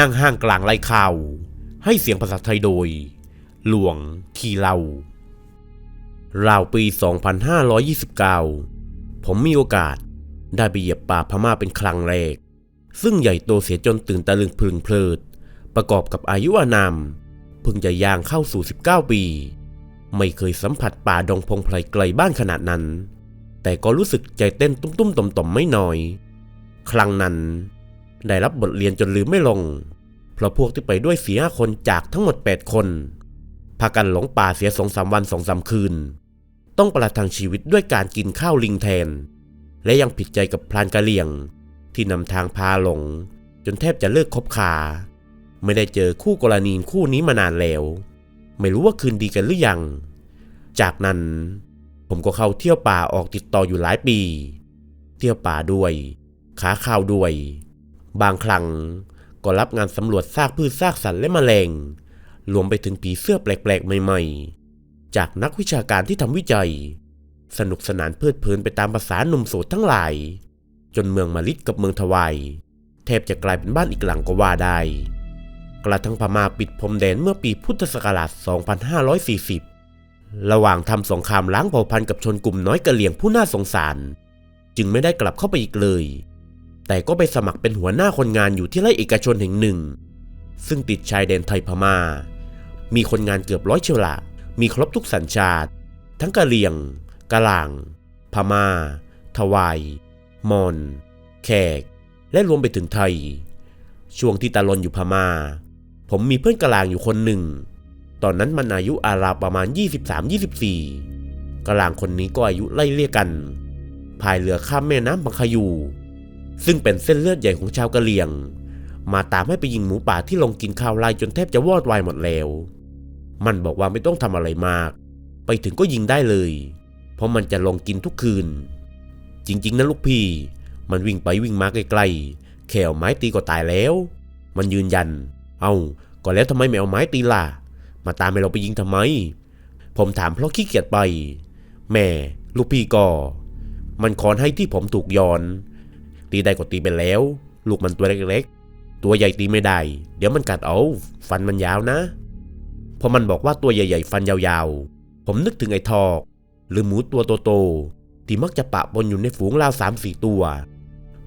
นั่งห้างกลางไรข่าว ให้เสียงภาษาไทยโดย หลวงทีเรา ราวปี 2529 ผมมีโอกาสได้ไปเหยียบป่าพม่าเป็นครั้งแรก ซึ่งใหญ่โตเสียจนตื่นตะลึงพลึงเพลิด ประกอบกับอายุอานามเพิ่งจะย่างเข้าสู่ 19 ปี ไม่เคยสัมผัสป่าดงพงไพรไกลบ้านขนาดนั้น แต่ก็รู้สึกใจเต้นตุ้มๆต่อมๆไม่น้อย ครั้งนั้นได้รับบทเรียนจนลืมไม่ลง เพราะพวกที่ไปด้วยเสียคนจากทั้งหมด 8 คน พากันหลงป่าเสียสองสามวันสองสามคืน ต้องประทังชีวิตด้วยการกินข้าวลิงแทน และยังผิดใจกับพลานกะเหลี่ยง ที่นำทางพาหลง จนแทบจะเลิกคบขา ไม่ได้เจอคู่กรณีคู่นี้มานานแล้ว ไม่รู้ว่าคืนดีกันหรือยัง จากนั้น ผมก็เข้าเที่ยวป่าออกติดต่ออยู่หลายปี เที่ยวป่าด้วย ขาข้าวด้วย บางครั้งก็รับงานสำรวจซากพืชซากสัตว์และแมลง รวมไปถึงผีเสื้อแปลกๆ ใหม่ๆ จากนักวิชาการที่ทำวิจัย สนุกสนานเพลิดเพลินไปตามภาษาหนุ่มโสดทั้งหลาย จนเมืองมาลิดกับเมืองทวายแทบจะกลายเป็นบ้านอีกหลังก็ว่าได้ กระทั่งพม่าปิดพรมแดนเมื่อปีพุทธศักราช 2540 ระหว่างทำสงครามล้างเผ่าพันธุ์กับชนกลุ่มน้อยกะเหลี่ยงผู้น่าสงสาร จึงไม่ได้กลับเข้าไปอีกเลย แต่ก็ไปสมัครเป็นหัวหน้าคนงานอยู่ที่ไร่เอกชนแห่งหนึ่ง ซึ่งติดชายแดนไทยพมา่า มีคนงานเกือบร้อยเชียวละมีครบทุกสัญชาติ ทั้งกะเหรี่ยง กะหล่างพมา่า ทวาย มอน แขก และรวมไปถึงไทย ช่วงที่ตาลนอยู่พมา่า ผมมีเพื่อนกะลางอยู่คนหนึ่ง ตอนนั้นมันอายุอาราวประมาณ 23-24กะล่างคนนี้ก็อายุไล่เลี่ยกัน พายเรือข้ามแม่น้ำบังคายู ซึ่งเป็นเส้นเลือดใหญ่ของชาวกะเหรี่ยง มาตามให้ไปยิงหมูป่าที่ลงกินข้าวไล่จนแทบจะวอดวายหมดแล้ว มันบอกว่าไม่ต้องทำอะไรมาก ไปถึงก็ยิงได้เลย เพราะมันจะลงกินทุกคืน จริง ๆนะลูกพี่ มันวิ่งไปวิ่งมาไกลๆแขวไม้ตีก็ตายแล้ว มันยืนยัน เอา้าก็แล้วทำไมไม่เอาไม้ตีล่ะ มาตามให้เราไปยิงทำไม ผมถามเพราะขี้เกียจไป แม่ ลูกพี่ก็มันคอนให้ที่ผมถูกย้อน ตีได้ก็ตีไปแล้ว ลูกมันตัวเล็กๆ ตัวใหญ่ตีไม่ได้ เดี๋ยวมันกัดเอา ฟันมันยาวนะ พอมันบอกว่าตัวใหญ่ๆ ฟันยาวๆ ผมนึกถึงไอ้ทอก หรือหมูตัวโตๆที่มักจะปะปนอยู่ในฝูงราวสามสี่ตัว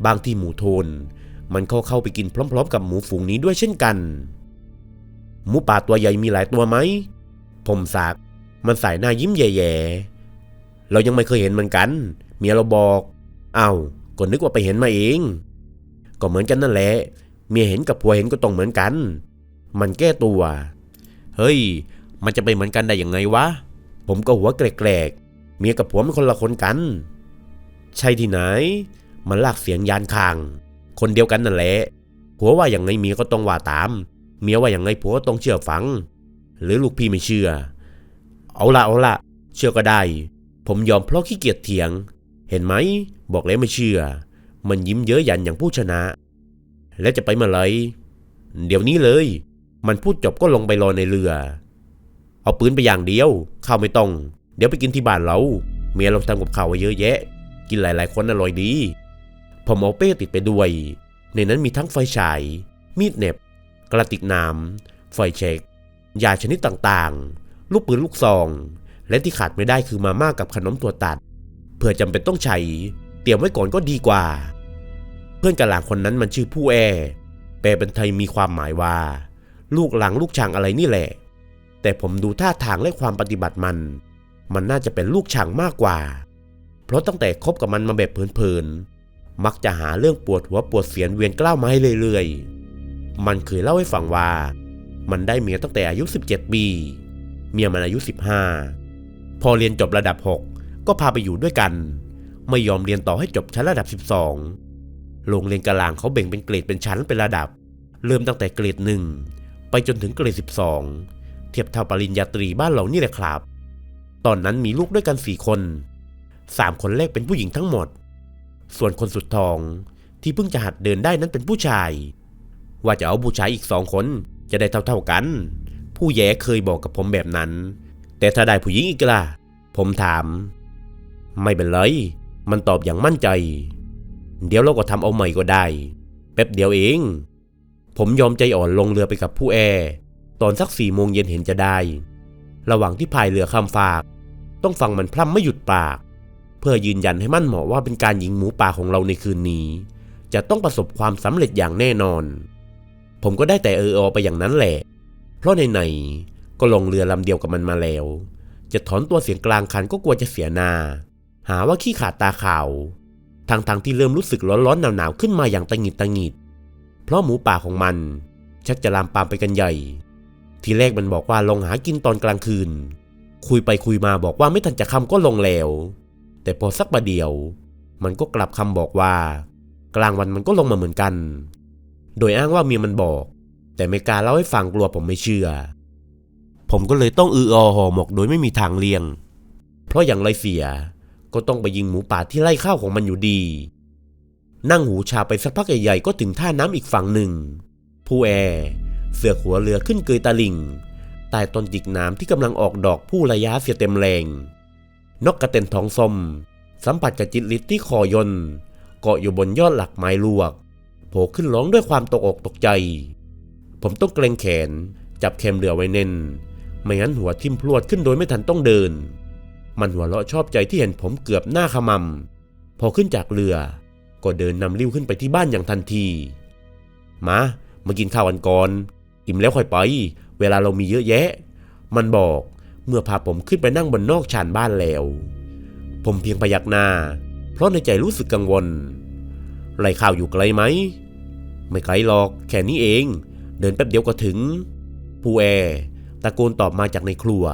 บางที่หมูโทน มันเข้าเข้าไปกินพร้อม ๆ กับหมูฝูงนี้ด้วยเช่นกัน หมูป่าตัวใหญ่มีหลายตัวไหมผมสักมันใส่หน้ายิ้มแย่ๆ เรายังไม่เคยเห็นมันกัน เมียเราบอกอ้าวก็นึกว่าไปเห็นมาเอง ก็เหมือนกันนั่นแหละ เมียเห็นกับผัวเห็นก็ต้องเหมือนกัน มันแก้ตัว เฮ้ย มันจะไปเหมือนกันได้ยังไงวะ ผมก็หัวแกรกๆ เมียกับผัวมันคนละคนกัน ใช่ที่ไหน มันลากเสียงยานคาง คนเดียวกันนั่นแหละผัวว่าอย่างไงเมียก็ต้องว่าตาม เมียว่าอย่างไงผัวก็ต้องเชื่อฟัง หรือลูกพี่ไม่เชื่อ เอาละเอาละเชื่อก็ได้ ผมยอมเพราะขี้เกียจเถียง เห็นไหม บอกแล้วไม่เชื่อ มันยิ้มเยอะยันอย่างผู้ชนะ แล้วจะไปเมื่อไรเดี๋ยวนี้เลย มันพูดจบก็ลงไปรอในเรือ เอาปืนไปอย่างเดียว ข้าวไม่ต้อง เดี๋ยวไปกินที่บ้านเรา เมียเราทำกับข้าวไว้เยอะแยะ กินหลาย ๆ คนอร่อยดี ผมเอาเป้ติดไปด้วย ในนั้นมีทั้งไฟฉาย มีดเหน็บ กระติกน้ำไฟเช็ค ยาชนิดต่างๆ ลูกปืนลูกซอง และที่ขาดไม่ได้คือมาม่ากับขนมตัวตัด เพื่อจำเป็นต้องใช้ เตรียมไว้ก่อนก็ดีกว่า เพื่อนกะหลางคนนั้นมันชื่อผู้แอแปลเป็นไทยมีความหมายว่า ลูกหลังลูกช่างอะไรนี่แหละ แต่ผมดูท่าทางและความปฏิบัติมัน มันน่าจะเป็นลูกช่างมากกว่า เพราะตั้งแต่คบกับมันมาแบบเพลินๆ มักจะหาเรื่องปวดหัวปวดเสียนเวียนกล้าวมาให้เรื่อยๆ มันเคยเล่าให้ฟังว่า มันได้เมียตั้งแต่อายุ 17 ปี เมียมันอายุ 15 พอเรียนจบระดับ 6 ก็พาไปอยู่ด้วยกัน ไม่ยอมเรียนต่อให้จบชั้นระดับ 12 โรงเรียนกลางเขาแบ่งเป็นเกรดเป็นชั้นเป็นระดับ เริ่มตั้งแต่เกรดหนึ่งไปจนถึงเกรด 12 เทียบเท่าปริญญาตรีบ้านเรานี่แหละครับ ตอนนั้นมีลูกด้วยกันสี่คนสามคนแรกเป็นผู้หญิงทั้งหมด ส่วนคนสุดท้องที่เพิ่งจะหัดเดินได้นั้นเป็นผู้ชาย ว่าจะเอาผู้ชายอีกสองคนจะได้เท่าๆกัน ผู้แย่เคยบอกกับผมแบบนั้น แต่ถ้าได้ผู้หญิงอีกล่ะ ผมถาม ไม่เป็นไร มันตอบอย่างมั่นใจ เดี๋ยวเราก็ทำเอาใหม่ก็ได้ แป๊บเดียวเอง ผมยอมใจอ่อนลงเรือไปกับผู้แอร์ตอนสักสี่โมงเย็นเห็นจะได้ ระหว่างที่พายเรือข้ามฟาก ต้องฟังมันพร่ำไม่หยุดปาก เพื่อยืนยันให้มั่นเหมาะว่าเป็นการยิงหมูป่าของเราในคืนนี้ จะต้องประสบความสำเร็จอย่างแน่นอน ผมก็ได้แต่เอออไปอย่างนั้นแหละ เพราะในๆก็ลงเรือลำเดียวกับมันมาแล้ว จะถอนตัวเสียงกลางคันก็กลัวจะเสียหน้า หาว่าขี้ขาดตาขาวทางทางที่เริ่มรู้สึกร้อนๆหนาวๆขึ้นมาอย่างตังหิดตังหิด เพราะหมูป่าของมัน ชักจะลามปามไปกันใหญ่ ทีแรกมันบอกว่าลงหากินตอนกลางคืน คุยไปคุยมาบอกว่าไม่ทันจะคำก็ลงแล้ว แต่พอสักประเดียว มันก็กลับคำบอกว่า กลางวันมันก็ลงมาเหมือนกัน โดยอ้างว่าเมียมันบอก แต่ไม่กล้าเล่าให้ฟังกลัวผมไม่เชื่อ ผมก็เลยต้องอืออห่อหมกโดยไม่มีทางเลี่ยง เพราะอย่างไรเสีย ก็ต้องไปยิงหมูป่าที่ไล่ข้าวของมันอยู่ดี นั่งหูชาไปสักพักใหญ่ๆก็ถึงท่าน้ำอีกฝั่งหนึ่ง ผู้แอร์เสือหัวเรือขึ้นเกยตาลิงใต้ต้นจิกน้ำที่กำลังออกดอกผู้ระยะเสียเต็มแรง นกกระเต็นทองสมสัมผัสกับจิตลิศที่คอยนเกาะอยู่บนยอดหลักไม้ลวก โผล่ขึ้นร้องด้วยความตกอกตกใจ ผมต้องเกรงแขน จับแคมเรือไว้แน่นไม่งั้นหัวทิ่มพรวดขึ้นโดยไม่ทันต้องเดิน มันหัวเราะชอบใจที่เห็นผมเกือบหน้าขมำพอขึ้นจากเรือ ก็เดินนำลิ้วขึ้นไปที่บ้านอย่างทันที มา มากินข้าวกันก่อน อิ่มแล้วค่อยไป เวลาเรามีเยอะแยะ มันบอก เมื่อพาผมขึ้นไปนั่งบนนอกชานบ้านแล้ว ผมเพียงพยักหน้า เพราะในใจรู้สึกกังวลไรข้าวอยู่ไกลไหม ไม่ไกลหรอกแค่นี้เอง เดินแป๊บเดียวก็ถึง ผู้แอร์ตะโกนตอบมาจากในครัว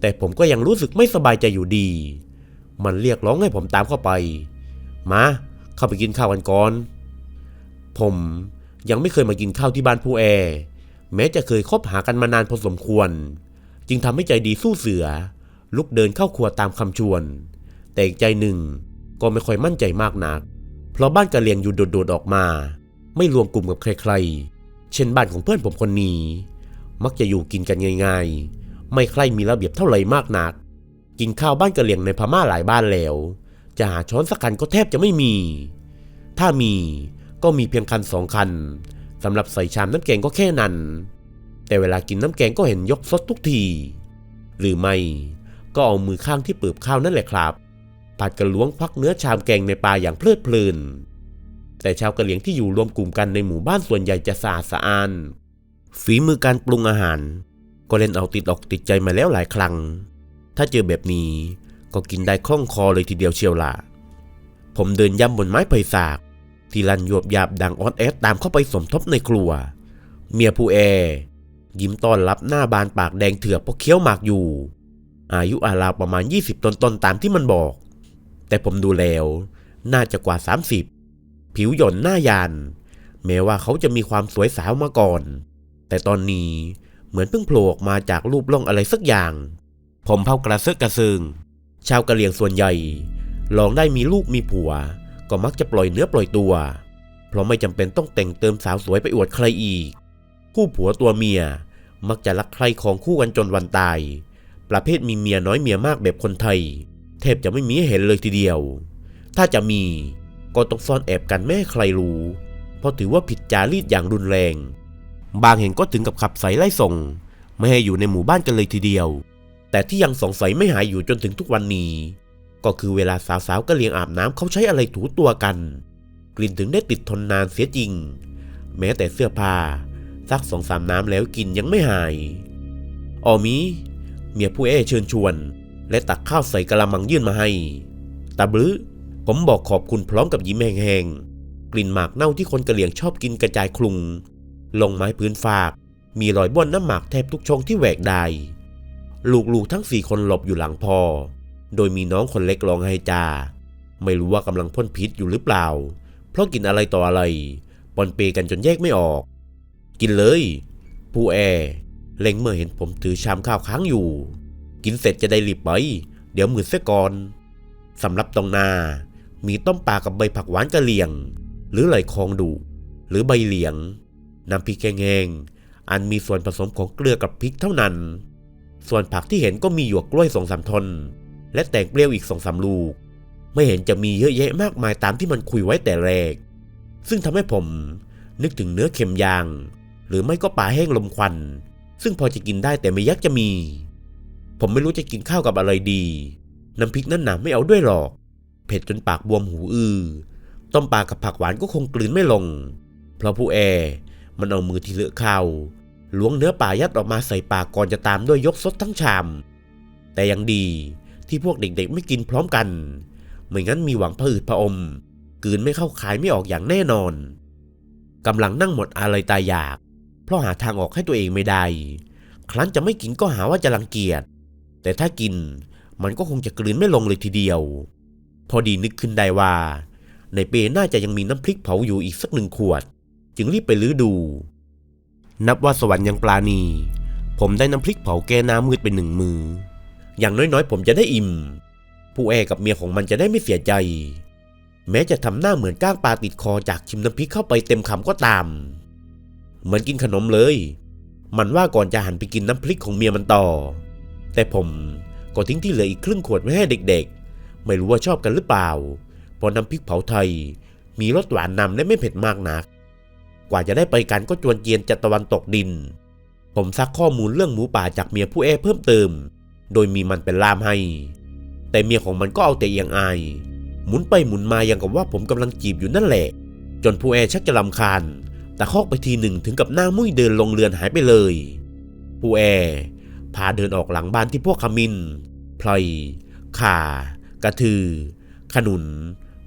แต่ผมก็ยังรู้สึกไม่สบายใจอยู่ดี มันเรียกร้องให้ผมตามเข้าไป มา เข้าไปกินข้าวกันก่อน ผมยังไม่เคยมากินข้าวที่บ้านผู้แอร์แม้จะเคยคบหากันมานานพอสมควร จึงทำให้ใจดีสู้เสือ ลุกเดินเข้าครัวตามคำชวน แต่อีกใจหนึ่งก็ไม่ค่อยมั่นใจมากนัก เพราะบ้านกะเลียงอยู่โดดๆออกมา ไม่รวมกลุ่มกับใครๆ เช่นบ้านของเพื่อนผมคนนี้ มักจะอยู่กินกันง่ายๆ ไม่ใครมีระเบียบเท่าไหร่มากนัก กินข้าวบ้านกะเลียงในพม่าหลายบ้านแล้ว จะหาช้อนสักคันก็แทบจะไม่มี ถ้ามีก็มีเพียงคันสองคันสำหรับใส่ชามน้ำแกงก็แค่นั้น แต่เวลากินน้ำแกงก็เห็นยกซดทุกที หรือไม่ก็เอามือข้างที่เปิบข้าวนั่นแหละครับผัดกระล้วงควักเนื้อชามแกงในปลาอย่างเพลิดเพลิน แต่ชาวกะเหรี่ยงที่อยู่รวมกลุ่มกันในหมู่บ้านส่วนใหญ่จะสะอาดสะอ้านฝีมือการปรุงอาหาร ก็เล่นเอาติดออกติดใจมาแล้วหลายครั้ง ถ้าเจอแบบนี้ก็กินได้คล่องคอเลยทีเดียวเชียวล่ะ ผมเดินย่ำบนไม้ไผ่สากที่ลันยวบยาบดังออดแอดตามเข้าไปสมทบในครัว เมียผู้แอร ยิ้มต้อนรับหน้าบานปากแดงเถือกเพราะเคี้ยวหมากอยู่ อายุอาราวประมาณ 20 ต้นๆตามที่มันบอก แต่ผมดูแล้ว น่าจะกว่า 30 ผิวหย่อนหน้ายาน แม้ว่าเขาจะมีความสวยสาวมาก่อน แต่ตอนนี้เหมือนเพิ่งโผล่ออกมาจากรูปร่องอะไรสักอย่าง ผมเผากระเซาะกระเซิง ชาวกะเหรี่ยงส่วนใหญ่ ลองได้มีลูกมีผัว ก็มักจะปล่อยเนื้อปล่อยตัว เพราะไม่จำเป็นต้องแต่งเติมสาวสวยไปอวดใครอีก คู่ผัวตัวเมียมักจะรักใครของคู่กันจนวันตาย ประเภทมีเมียน้อยเมียมากแบบคนไทย แทบจะไม่มีเห็นเลยทีเดียว ถ้าจะมีก็ต้องซ่อนแอบกันไม่ให้ใครรู้ เพราะถือว่าผิดจารีตอย่างรุนแรง บางแห่งก็ถึงกับขับใส่ไล่ส่ง ไม่ให้อยู่ในหมู่บ้านกันเลยทีเดียว แต่ที่ยังสงสัยไม่หายอยู่จนถึงทุกวันนี้ ก็คือเวลาสาวๆก็เลียงอาบน้ำเขาใช้อะไรถูตัวกัน กลิ่นถึงได้ติดทนนานเสียจริง แม้แต่เสื้อผ้า ซักสองสามน้ำแล้วกลินยังไม่หาย ออมี เมียผู้เอเชิญชวน และตักข้าวใส่กระมังยื่นมาให้ ตาบลือผมบอกขอบคุณพร้อมกับยิ้มแห้งๆ กลิ่นหมากเน่าที่คนกะเหลี่ยงชอบกินกระจายคลุง ลงไม้พื้นฝาก มีรอยบ้วนน้ำหมากแทบทุกช่องที่แหวกได้ ลูกๆทั้งสี่คนหลบอยู่หลังพ่อ โดยมีน้องคนเล็กร้องไห้จา ไม่รู้ว่ากำลังพ่นพิษอยู่หรือเปล่า เพราะกินอะไรต่ออะไรปนเปกันจนแยกไม่ออก กินเลย ผู้แอเล็งเมื่อเห็นผมถือชามข้าวค้างอยู่ กินเสร็จจะได้รีบไป เดี๋ยวมือเสียก่อนสำหรับตรงหน้ามีต้มปลากับใบผักหวานกะเหลี่ยง หรือไหลคองดูหรือใบเหลียง น้ำพริกแห้งอันมีส่วนผสมของเกลือกับพริกเท่านั้น ส่วนผักที่เห็นก็มีหยวกกล้วยสองสามทน และแตงเปรี้ยวอีกสองสามลูก ไม่เห็นจะมีเยอะแยะมากมายตามที่มันคุยไว้แต่แรก ซึ่งทำให้ผมนึกถึงเนื้อเค็มยาง หรือไม่ก็ปลาแห้งลมควัน ซึ่งพอจะกินได้แต่ไม่ยักจะมี ผมไม่รู้จะกินข้าวกับอะไรดี น้ำพริกนั่นหนาไม่เอาด้วยหรอก เผ็ดจนปากบวมหูอือ ต้มปลากับผักหวานก็คงกลืนไม่ลง เพราะผู้แอมันเอามือที่เลอะข้าวล้วงเนื้อปลายัดออกมาใส่ปากก่อนจะตามด้วยยกซดทั้งชาม แต่ยังดีที่พวกเด็กๆไม่กินพร้อมกัน ไม่งั้นมีหวังผืดผอมกลืนไม่เข้าขายไม่ออกอย่างแน่นอนกำลังนั่งหมดอะไรตายอยาก ราะหาทางออกให้ตัวเองไม่ได้ ครั้นจะไม่กินก็หาว่าจะรังเกียจ แต่ถ้ากินมันก็คงจะกลืนไม่ลงเลยทีเดียว พอดีนึกขึ้นได้ว่า ในเปน่าจะยังมีน้ำพริกเผาอยู่อีกสักหนึ่งขวด จึงรีบไปลื้อดู นับว่าสวรรค์ยังปลาณี ผมได้น้ำพริกเผาแก้น้ามืดเป็นหนึ่งมือ อย่างน้อยๆ ผมจะได้อิ่ม ผู้แอกับเมียของมันจะได้ไม่เสียใจ แม้จะทำหน้าเหมือนก้างปลาติดคอจากชิมน้ำพริกเข้าไปเต็มคำก็ตาม เหมือนกินขนมเลย มันว่าก่อนจะหันไปกินน้ำพริกของเมียมันต่อ แต่ผมก็ทิ้งที่เหลืออีกครึ่งขวดไว้ให้เด็กๆ ไม่รู้ว่าชอบกันหรือเปล่า เพราะน้ำพริกเผาไทย มีรสหวานนำและไม่เผ็ดมากนัก กว่าจะได้ไปกันก็จวนเจียนจัตะวันตกดิน ผมซักข้อมูลเรื่องหมูป่าจากเมียผู้แอเพิ่มเติม โดยมีมันเป็นล่ามให้ แต่เมียของมันก็เอาแต่เอียงอาย หมุนไปหมุนมาอย่างกับว่าผมกำลังจีบอยู่นั่นแหละ จนผู้แอชักจะลำคาญ ตะคอกไปทีหนึ่งถึงกับหน้ามุ้ยเดินลงเรือนหายไปเลยผู้แอพาเดินออกหลังบ้านที่พวกขมินพลอย ข่า กระทือ ขนุน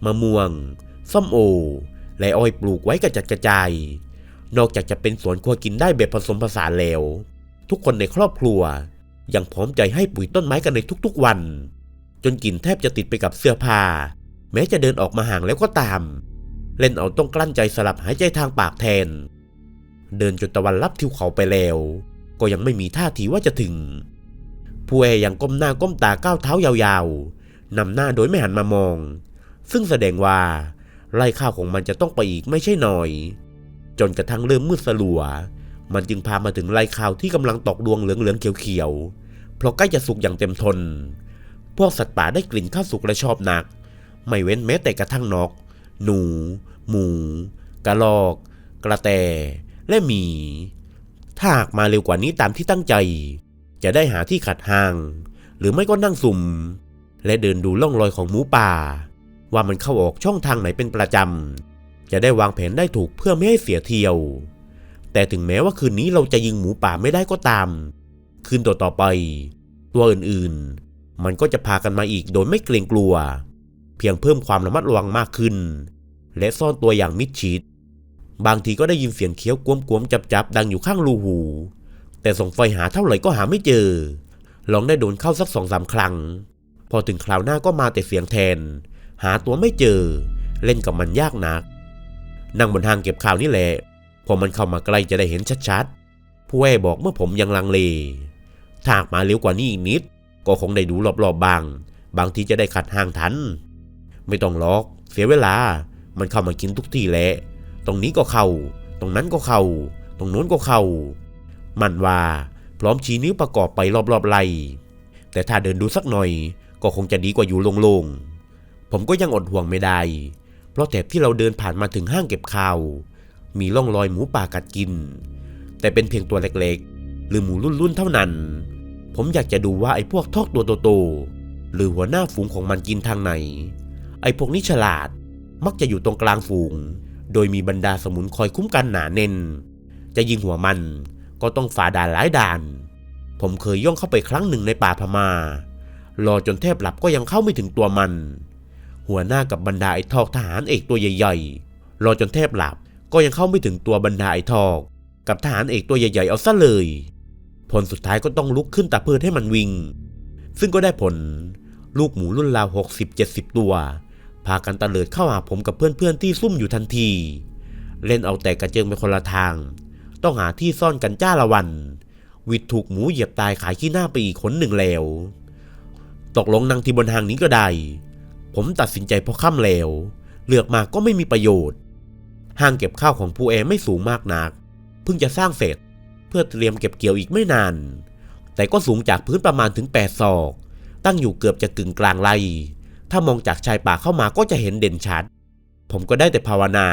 มะม่วง ส้มโอ และอ้อยปลูกไว้กระจัดกระจาย นอกจากจะเป็นสวนครัวกินได้แบบผสมผสานแล้ว ทุกคนในครอบครัว ยังพร้อมใจให้ปุ๋ยต้นไม้กันในทุกๆวัน จนกลิ่นแทบจะติดไปกับเสื้อผ้า แม้จะเดินออกมาห่างแล้วก็ตาม เล่นเอาต้องกลั้นใจสลับหายใจทางปากแทน เดินจนตะวันรับทิวเขาไปแล้ว ก็ยังไม่มีท่าทีว่าจะถึงผู้แอยังก้มหน้าก้มตาก้าวเท้ายาวๆนำหน้าโดยไม่หันมามอง ซึ่งแสดงว่าไล่ข้าวของมันจะต้องไปอีกไม่ใช่น้อย จนกระทั่งเริ่มมืดสลัว มันจึงพามาถึงไร่ข้าวที่กำลังตอกดวงเหลืองๆเขียวๆเพราะใกล้จะสุกอย่างเต็มทน พวกสัตว์ป่าได้กลิ่นข้าวสุกและชอบหนัก ไม่เว้นแม้แต่กระทั่งนก หนู หมู กระรอก กระแต และหมี ถ้าหากมาเร็วกว่านี้ตามที่ตั้งใจ จะได้หาที่ขัดห่าง หรือไม่ก็นั่งสุ่ม และเดินดูล่องรอยของหมูป่า ว่ามันเข้าออกช่องทางไหนเป็นประจำ จะได้วางแผนได้ถูกเพื่อไม่ให้เสียเที่ยว แต่ถึงแม้ว่าคืนนี้เราจะยิงหมูป่าไม่ได้ก็ตาม คืนต่อๆไป ตัวอื่นๆ มันก็จะพากันมาอีกโดยไม่เกรงกลัว เพียงเพิ่มความระมัดระวังมากขึ้น และซ่อนตัวอย่างมิดชิด บางทีก็ได้ยินเสียงเคี้ยวกวมกวมจับจับๆดังอยู่ข้างรูหู แต่ส่องไฟหาเท่าไหร่ก็หาไม่เจอ ลองได้โดนเข้าสักสองสามครั้ง พอถึงคราวหน้าก็มาแต่เสียงแทน หาตัวไม่เจอ เล่นกับมันยากนัก นั่งบนทางเก็บข่าวนี่แหละ พอมันเข้ามาใกล้จะได้เห็นชัดๆผู้แว่บอกเมื่อผมยังลังเลถ้าหากมาเร็วกว่านี้อีกนิด ก็คงได้ดูรอบๆบาง บางทีจะได้ขัดห่างทัน ไม่ต้องล็อก เสียเวลา มันเข้ามากินทุกที่แหละ ตรงนี้ก็เข้า ตรงนั้นก็เข้า ตรงโน้นก็เข้า มันว่า พร้อมชี้นิ้วประกอบไปรอบๆไหลแต่ถ้าเดินดูสักหน่อย ก็คงจะดีกว่าอยู่โล่งๆ ผมก็ยังอดห่วงไม่ได้ เพราะแถบที่เราเดินผ่านมาถึงห้างเก็บข้าว มีร่องรอยหมูป่ากัดกิน แต่เป็นเพียงตัวเล็กๆ หรือหมูรุ่นๆเท่านั้น ผมอยากจะดูว่าไอ้พวกทอกตัวโตๆหรือหัวหน้าฝูงของมันกินทางไหน ไอ้พวกนี้ฉลาด มักจะอยู่ตรงกลางฝูง โดยมีบรรดาสมุนคอยคุ้มกันหนาแน่น จะยิงหัวมันก็ต้องฝ่าด่านหลายด่าน ผมเคยย่องเข้าไปครั้งหนึ่งในป่าพมา่ารอจนแทบหลับก็ยังเข้าไม่ถึงตัวมัน หัวหน้ากับบรรดาไอ้ทอกทหารเอกตัวใหญ่ๆ รอจนแทบหลับก็ยังเข้าไม่ถึงตัวบรรดาไอ้ทอก กับทหารเอกตัวใหญ่ๆเอาซะเลย ผลสุดท้ายก็ต้องลุกขึ้นตะเพิดให้มันวิ่ง ซึ่งก็ได้ผล ลูกหมูรุ่นราวหกสิบเจ็ดสิบตัว พากันตะเลิดเข้าหาผมกับเพื่อนๆที่ซุ่มอยู่ทันที เล่นเอาแต่กระเจิงไปคนละทาง ต้องหาที่ซ่อนกันจ้าละวัน วิดถูกหมูเหยียบตายขายขี้หน้าไปอีกคนหนึ่งแล้ว ตกลงนั่งที่บนทางนี้ก็ได้ ผมตัดสินใจเพราะค่ำแล้ว เลือกมาก็ไม่มีประโยชน์ ห้างเก็บข้าวของผู้แอไม่สูงมากนัก เพิ่งจะสร้างเสร็จเพื่อเตรียมเก็บเกี่ยวอีกไม่นาน แต่ก็สูงจากพื้นประมาณถึง8ศอก ตั้งอยู่เกือบจะกึ่งกลางไร่ ถ้ามองจากชายป่าเข้ามาก็จะเห็นเด่นชัด ผมก็ได้แต่ภาวนา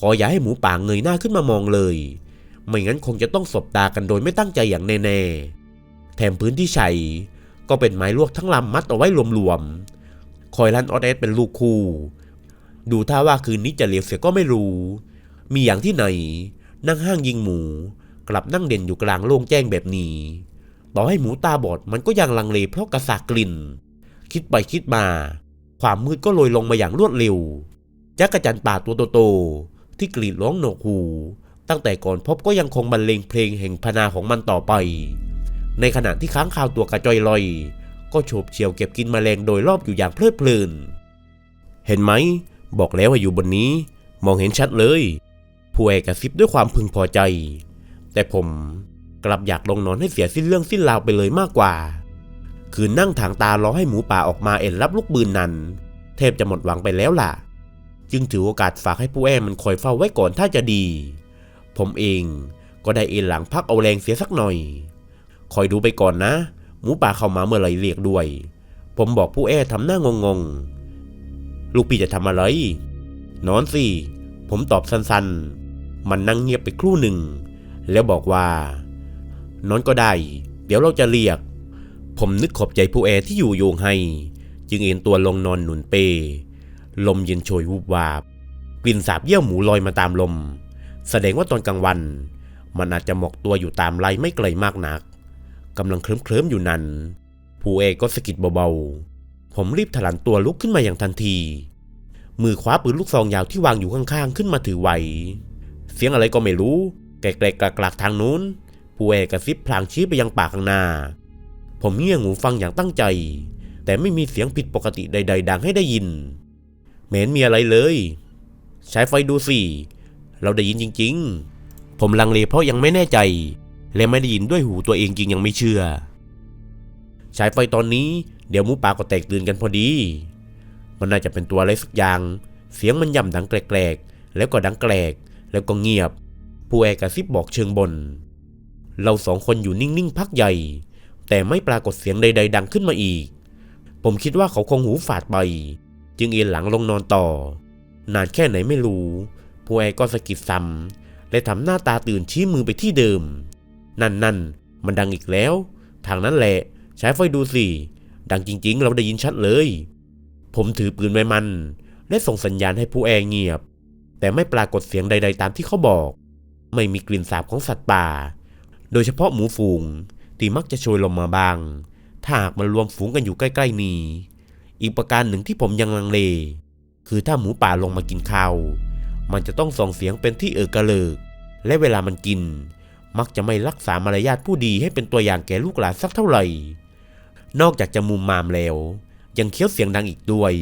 ขออย่าให้หมูป่าเงยหน้าขึ้นมามองเลย ไม่งั้นคงจะต้องสบตากันโดยไม่ตั้งใจอย่างแน่ๆ แถมพื้นที่ใช้ก็เป็นไม้ลวกทั้งลำมัดเอาไว้รวมๆ คอยลันออดเอสเป็นลูกคู่ ดูท่าว่าคืนนี้จะเลียวเสียก็ไม่รู้ มีอย่างที่ไหน นั่งห้างยิงหมู กลับนั่งเด่นอยู่กลางโล่งแจ้งแบบนี้ ต่อให้หมูตาบอดมันก็ยังลังเลเพราะกระสากกลิ่น คิดไปคิดมา ความมืดก็โรยลงมาอย่างรวดเร็วจักรจันป่าตัวโตๆที่กรีดร้องโหนกหู ตั้งแต่ก่อนพบก็ยังคงบรรเลงเพลงแห่งพนาของมันต่อไป ในขณะที่ค้างคาวตัวกระจอยลอย ก็โฉบเฉียวเก็บกินแมลงโดยรอบอยู่อย่างเพลิดเพลิน เห็นไหม บอกแล้วว่าอยู่บนนี้ มองเห็นชัดเลยผู้แอกกระซิบด้วยความพึงพอใจ แต่ผมกลับอยากลงนอนให้เสียสิ้นเรื่องสิ้นราวไปเลยมากกว่า คืนนั่งถางตารอให้หมูป่าออกมาเอ็นรับลูกปืนนั้น เทพจะหมดหวังไปแล้วล่ะ จึงถือโอกาสฝากให้ผู้แอมันคอยเฝ้าไว้ก่อนถ้าจะดี ผมเองก็ได้เอ็นหลังพักเอาแรงเสียสักหน่อย คอยดูไปก่อนนะ หมูป่าเข้ามาเมื่อไหรเรียกด้วย ผมบอกผู้แอทำหน้างงๆลูกพี่จะทำอะไร นอนสิ ผมตอบสั้นๆ มันนั่งเงียบไปครู่หนึ่ง แล้วบอกว่า นอนก็ได้ เดี๋ยวเราจะเรียก ผมนึกขอบใจผู้แอที่อยู่โยงให้ จึงเอ็นตัวลงนอนหนุนเป ลมเย็นโชยวูบวาบ กลิ่นสาบเยี่ยวหมูลอยมาตามลม แสดงว่าตอนกลางวัน มันอาจจะหมกตัวอยู่ตามไรไม่ไกลมากนักกำลังเคลิ้มเคลิ้มๆอยู่นั้น ผู้เอก็สะกิดเบาๆ ผมรีบถลันตัวลุกขึ้นมาอย่างทันที มือคว้าปืนลูกซองยาวที่วางอยู่ข้างๆ ขึ้นมาถือไว้เสียงอะไรก็ไม่รู้แกลกๆกลักๆทางนู้น ผู้เอกระซิบพลางชี้ไปยังปากข้างหน้า ผมเงี่ยหูฟังอย่างตั้งใจ แต่ไม่มีเสียงผิดปกติใด ๆ ดังให้ได้ยินเหม็นมีอะไรเลย ใช้ไฟดูสิ เราได้ยินจริง ๆ ผมลังเลเพราะยังไม่แน่ใจ และไม่ได้ยินด้วยหูตัวเองจริงยังไม่เชื่อฉายไฟตอนนี้เดี๋ยวมูป่าก็แตกตื่นกันพอดี มันน่าจะเป็นตัวอะไรสักอย่าง เสียงมันย่ำดังแกลกๆ แล้วก็ดังแกลก แล้วก็เงียบ ผู้แอกระซิบบอกเชิงบน เราสองคนอยู่นิ่งๆ พักใหญ่ แต่ไม่ปรากฏเสียงใด ๆ ดังขึ้นมาอีก ผมคิดว่าเขาคงหูฝาดไป จึงเอนหลังลงนอนต่อ นานแค่ไหนไม่รู้ผู้แอก็สะกิดซ้ำและทำหน้าตาตื่นชี้มือไปที่เดิม นั่นนั่นมันดังอีกแล้ว ทางนั้นแหละใช้ไฟดูสิ ดังจริง ๆ เราได้ยินชัดเลย ผมถือปืนไว้มัน และส่งสัญญาณให้ผู้แอเงียบ แต่ไม่ปรากฏเสียงใด ๆ ตามที่เขาบอก ไม่มีกลิ่นสาบของสัตว์ป่า โดยเฉพาะหมูฝูง ที่มักจะโชยลงมาบาง ถ้าหากมันรวมฝูงกันอยู่ใกล้ ๆ นี้ อีกประการหนึ่งที่ผมยังลังเล คือถ้าหมูป่าลงมากินข้าว มันจะต้องส่งเสียงเป็นที่เออกระเลิก และเวลามันกิน มักจะไม่รักษามารยาทผู้ดีให้เป็นตัวอย่างแก่ลูกหลานสักเท่าไหร่ นอกจากจะมุมมามแล้ว ยังเคี้ยวเสียงดังอีกด้วย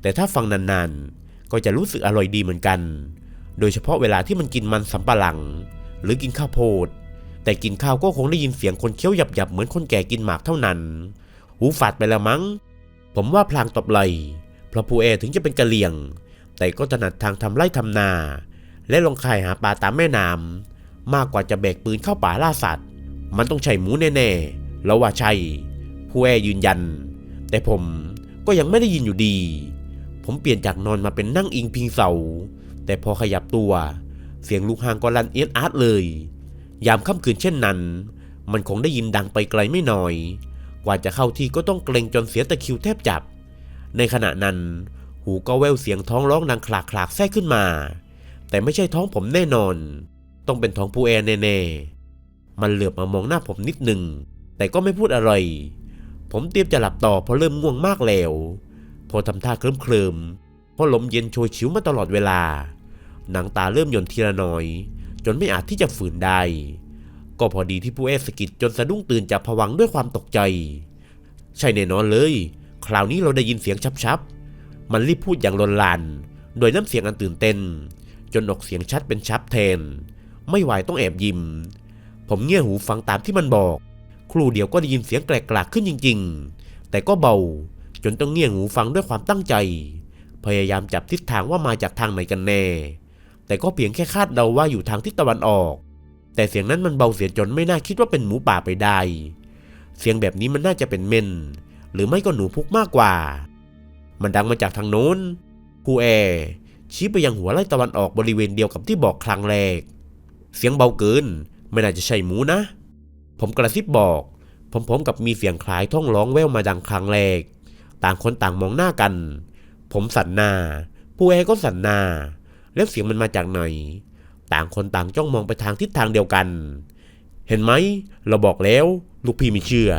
แต่ถ้าฟังนานๆ ก็จะรู้สึกอร่อยดีเหมือนกัน โดยเฉพาะเวลาที่มันกินมันสำปะหลัง หรือกินข้าวโพด แต่กินข้าวก็คงได้ยินเสียงคนเคี้ยวหยับๆเหมือนคนแก่กินหมากเท่านั้น หูฝาดไปแล้วมั้ง ผมว่าพลางตบไหลเพราะผู้เอถึงจะเป็นกะเหลี่ยง แต่ก็ถนัดทางทำไร่ทำนา และลงข่ายหาปลาตามแม่น้ำมากกว่าจะแบกปืนเข้าป่าล่าสัตว์ มันต้องใช่หมูแน่ๆแล้วว่าใช่ผู้แอยืนยัน แต่ผมก็ยังไม่ได้ยินอยู่ดี ผมเปลี่ยนจากนอนมาเป็นนั่งอิงพิงเสา แต่พอขยับตัว เสียงลูกหางก็ลันเอียดอาร์ตเลย ยามค่ำคืนเช่นนั้น มันคงได้ยินดังไปไกลไม่น้อย กว่าจะเข้าที่ก็ต้องเกรงจนเสียตะคิวแทบจับ ในขณะนั้น หูก็แววเสียงท้องร้องดังคลากคลากแทรกขึ้นมา แต่ไม่ใช่ท้องผมแน่นอน ต้องเป็นท้องผู้แอร์แน่ๆ มันเหลือบมามองหน้าผมนิดหนึ่ง แต่ก็ไม่พูดอะไร ผมเตรียมจะหลับต่อเพราะเริ่มง่วงมากแล้ว พอทำท่าเคลิ้มเคลิมๆเพราะลมเย็นโชยชิวมาตลอดเวลา หนังตาเริ่มหย่อนทีละน้อย จนไม่อาจที่จะฝืนได้ ก็พอดีที่ผู้แอสกิดจนสะดุ้งตื่นจากผวังด้วยความตกใจ ใช่แน่นอนเลย คราวนี้เราได้ยินเสียงชับๆ มันรีบพูดอย่างลนลาน โดยน้ำเสียงอันตื่นเต้น จนออกเสียงชัดเป็นชับแทน ไม่ไหวต้องแอบยิ้ม ผมเงี่ยหูฟังตามที่มันบอก ครู่เดียวก็ได้ยินเสียงแกลกๆขึ้นจริง ๆ แต่ก็เบา จนต้องเงี่ยหูฟังด้วยความตั้งใจ พยายามจับทิศทางว่ามาจากทางไหนกันแน่ แต่ก็เพียงแค่คาดเดาว่าอยู่ทางทิศตะวันออก แต่เสียงนั้นมันเบาเสียจนไม่น่าคิดว่าเป็นหมูป่าไปได้ เสียงแบบนี้มันน่าจะเป็นเมน หรือไม่ก็หนูพุกมากกว่า มันดังมาจากทางโน้นผู้แอร์ชี้ไปยังหัวไร่ตะวันออกบริเวณเดียวกับที่บอกครั้งแรก เสียงเบาเกิน ไม่น่าจะใช่หมูนะ ผมกระซิบบอกพร้อมๆกับมีเสียงคล้ายท่องร้องแว่วมาดังครั้งแรก ต่างคนต่างมองหน้ากัน ผมสันนา ผู้แอร์ก็สันนา แล้วเสียงมันมาจากไหน ต่างคนต่างจ้องมองไปทางทิศทางเดียวกัน เห็นไหม เราบอกแล้ว ลูกพี่ไม่เชื่อ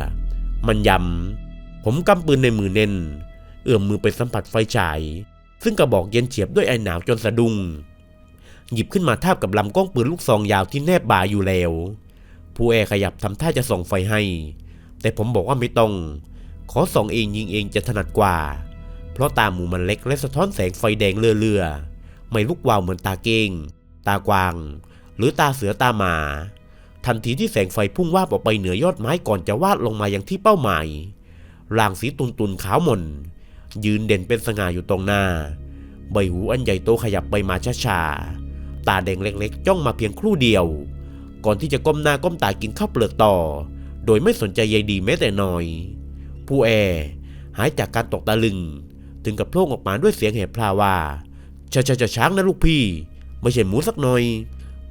มันย้ำผมกำปืนในมือเน้น เอื้อมมือไปสัมผัสไฟฉาย ซึ่งกระบอกเย็นเฉียบด้วยไอหนาวจนสะดุ้ง หยิบขึ้นมาทาบกับลำกล้องปืนลูกซองยาวที่แนบบ่าอยู่แล้ว ผู้แอร์ขยับทำท่าจะส่องไฟให้ แต่ผมบอกว่าไม่ต้อง ขอส่องเองยิงเองจะถนัดกว่า เพราะตาหมูมันเล็กและสะท้อนแสงไฟแดงเลื่อๆ ไม่ลุกวาวเหมือนตาเก้ง ตากวาง หรือตาเสือตาหมา ทันทีที่แสงไฟพุ่งวาบออกไปเหนือยอดไม้ก่อนจะวาดลงมายังที่เป้าหมายร่างสีตุนตุนๆขาวหม่น ยืนเด่นเป็นสง่าอยู่ตรงหน้า ใบหูอันใหญ่โตขยับไปมาช้าๆ ตาแดงเล็กๆ จ้องมาเพียงครู่เดียว ก่อนที่จะก้มหน้าก้มตากินข้าวเปลือกต่อ โดยไม่สนใจใยดีแม้แต่น้อย ผู้แอร์หายจากการตกตะลึง ถึงกับโพล่งออกมาด้วยเสียงแหบพลาว่า ชาชาชาช้างนะลูกพี่ ไม่ใช่หมูสักหน่อย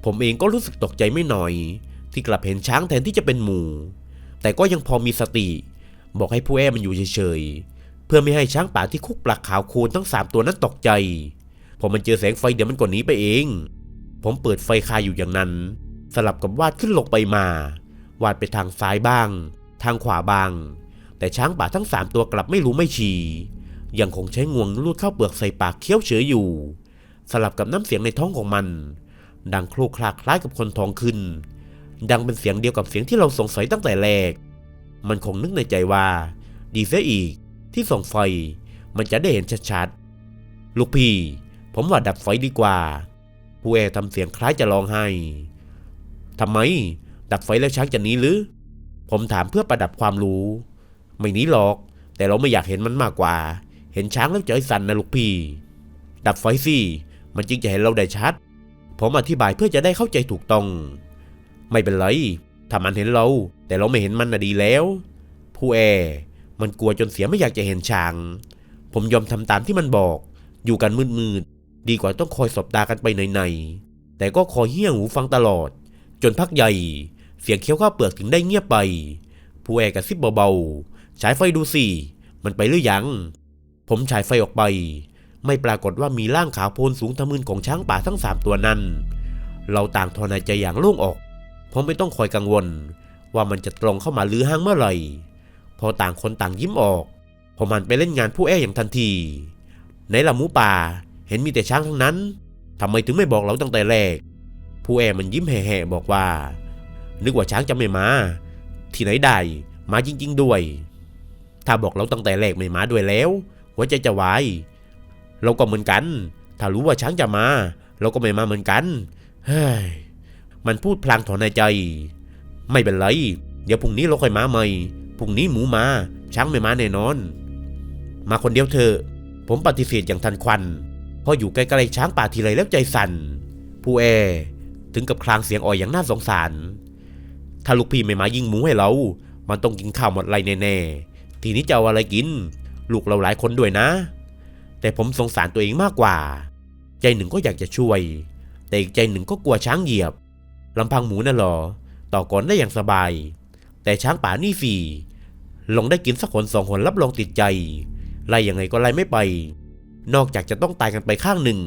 ผมเองก็รู้สึกตกใจไม่หน่อย ที่กลับเห็นช้างแทนที่จะเป็นหมู แต่ก็ยังพอมีสติ บอกให้ผู้แอมันอยู่เฉยๆ เพื่อไม่ให้ช้างป่าที่คุกปลักขาวโคนทั้งสามตัวนั้นตกใจ พอมันเจอแสงไฟเดี๋ยวมันก็หนีไปเอง ผมเปิดไฟคาอยู่อย่างนั้น สลับกับวาดขึ้นลงไปมา วาดไปทางซ้ายบ้าง ทางขวาบ้าง แต่ช้างป่าทั้งสามตัวกลับไม่รู้ไม่ชี้ ยังคงใช้งวงลูดเข้าเปลือกใส่ปากเคี้ยวเฉยอยู่ สลับกับน้ำเสียงในท้องของมัน ดังโครกคลาคล้ายกับคนท้องขึ้น ดังเป็นเสียงเดียวกับเสียงที่เราสงสัยตั้งแต่แรก มันคงนึกในใจว่า ดีเสียอีก ที่ส่องไฟ มันจะได้เห็นชัดๆ ลูกพี่ ผมว่าดับไฟดีกว่า ผู้แอร์ทำเสียงคล้ายจะร้องไห้ทำไม ดับไฟแล้วช้างจะหนีหรือ ผมถามเพื่อประดับความรู้ ไม่หนีหรอก แต่เราไม่อยากเห็นมันมากกว่า เห็นช้างแล้วใจสั่นนะลูกพี่ ดับไฟสิมันจึงจะเห็นเราได้ชัด ผมอธิบายเพื่อจะได้เข้าใจถูกต้อง ไม่เป็นไร ถ้ามันเห็นเรา แต่เราไม่เห็นมันน่ะดีแล้ว ผู้แอร์มันกลัวจนเสียไม่อยากจะเห็นช้าง ผมยอมทำตามที่มันบอก อยู่กันมืดๆ ดีกว่าต้องคอยสบตากันไปไหนๆ แต่ก็คอยเหี้ยหูฟังตลอด จนพักใหญ่ เสียงเคี้ยวข้าวเปลือกถึงได้เงียบไป ผู้แอร์กระซิบเบาๆ ฉายไฟดูสิ มันไปหรือยัง ผมฉายไฟออกไป ไม่ปรากฏว่ามีร่างขาวโพลนสูงทะมึนของช้างป่าทั้งสามตัวนั้น เราต่างทอนายใจอย่างโล่งออก เพราะไม่ต้องคอยกังวล ว่ามันจะตรงเข้ามาลือห้างเมื่อไหร่ พอต่างคนต่างยิ้มออก ผมหันไปเล่นงานผู้แออย่างทันทีไหนละหมูป่าเห็นมีแต่ช้างทั้งนั้นทำไมถึงไม่บอกเราตั้งแต่แรก ผู้แอมันยิ้มแห่ๆบอกว่า นึกว่าช้างจะไม่มา ที่ไหนได้ มาจริง ๆ ด้วย ถ้าบอกเราตั้งแต่แรกไม่มาด้วยแล้ว หัวใจจะวายเราก็เหมือนกัน ถ้ารู้ว่าช้างจะมา เราก็ไม่มาเหมือนกัน เฮ้ย มันพูดพลางถอนในใจ ไม่เป็นไร เดี๋ยวพรุ่งนี้เราค่อยมาใหม่ พรุ่งนี้หมูมา ช้างไม่มาแน่นอน มาคนเดียวเถอะ ผมปฏิเสธอย่างทันควันเพราะอยู่ใกล้ๆช้างป่าทีไรแล้วใจสั่น ผู้แอ ถึงกับคลางเสียงอ่อยอย่างน่าสงสาร ถ้าลูกพี่ไม่มายิงหมูให้เรา มันต้องกินข้าวหมดไรแน่ๆ ทีนี้จะเอาอะไรกิน ลูกเราหลายคนด้วยนะ แต่ผมสงสารตัวเองมากกว่า ใจหนึ่งก็อยากจะช่วย แต่อีกใจหนึ่งก็กลัวช้างเหยียบลำพังหมูน่ะหรอ ต่อก่อนได้อย่างสบาย แต่ช้างป่านี่สี่ลงได้กินสักคนสองคนรับรองติดใจไล่ยังไงก็ไล่ไม่ไป นอกจากจะต้องตายกันไปข้างหนึ่ง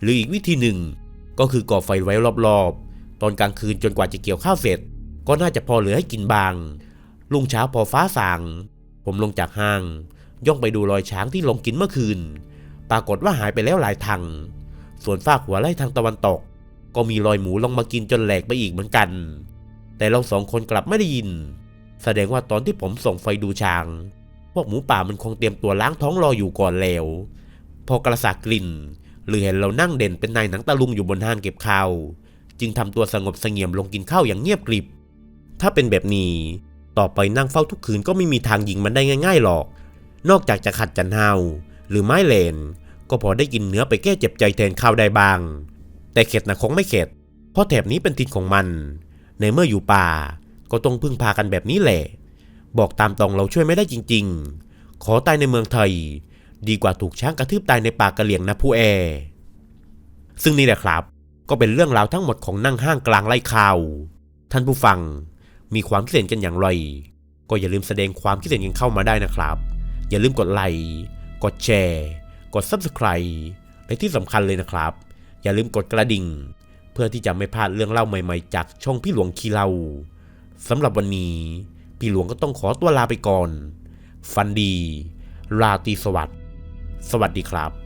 หรืออีกวิธีหนึ่ง ก็คือก่อไฟไว้รอบๆ ตอนกลางคืนจนกว่าจะเกี่ยวข้าวเสร็จ ก็น่าจะพอเหลือให้กินบางรุ่งเช้าพอฟ้าสาง ผมลงจากห้าง ย่องไปดูรอยช้างที่ลงกินเมื่อคืน ปรากฏว่าหายไปแล้วหลายทางส่วนฝากหัวไล่ทางตะวันตก ก็มีรอยหมูลงมากินจนแหลกไปอีกเหมือนกัน แต่เราสองคนกลับไม่ได้ยิน แสดงว่าตอนที่ผมส่งไฟดูช้าง พวกหมูป่ามันคงเตรียมตัวล้างท้องรออยู่ก่อนแล้ว พอกระสากกลิ่น หรือเห็นเรานั่งเด่นเป็นนายหนังตะลุงอยู่บนห้างเก็บข้าว จึงทำตัวสงบเสงี่ยมลงกินข้าวอย่างเงียบกริบ ถ้าเป็นแบบนี้ ต่อไปนั่งเฝ้าทุกคืนก็ไม่มีทางยิงมันได้ง่าย ๆหรอก นอกจากจะขัดจันเฮาหรือไม้เลน ก็พอได้กินเนื้อไปแก้เจ็บใจแทนข้าวได้บ้าง แต่เข็ดนะคงไม่เข็ด เพราะแถบนี้เป็นทินของมัน ในเมื่ออยู่ป่าก็ต้องพึ่งพากันแบบนี้แหละ บอกตามตรงเราช่วยไม่ได้จริง ๆ ขอตายในเมืองไทย ดีกว่าถูกช้างกระทืบตายในป่ากระเหลี่ยงนะผู้แอ ซึ่งนี่แหละครับ ก็เป็นเรื่องราวทั้งหมดของนั่งห้างกลางไร่ข่าว ท่านผู้ฟังมีความคิดเห็นกันอย่างไร ก็อย่าลืมแสดงความคิดเห็นกันเข้ามาได้นะครับ อย่าลืมกดไลค์กดแชร์กด Subscribe และที่สำคัญเลยนะครับ อย่าลืมกดกระดิ่ง เพื่อที่จะไม่พลาดเรื่องเล่าใหม่ๆ จากช่องพี่หลวงคีเราสำหรับวันนี้ พี่หลวงก็ต้องขอตัวลาไปก่อน ฟันดี ราตรีสวัสดิ์สวัสดีครับ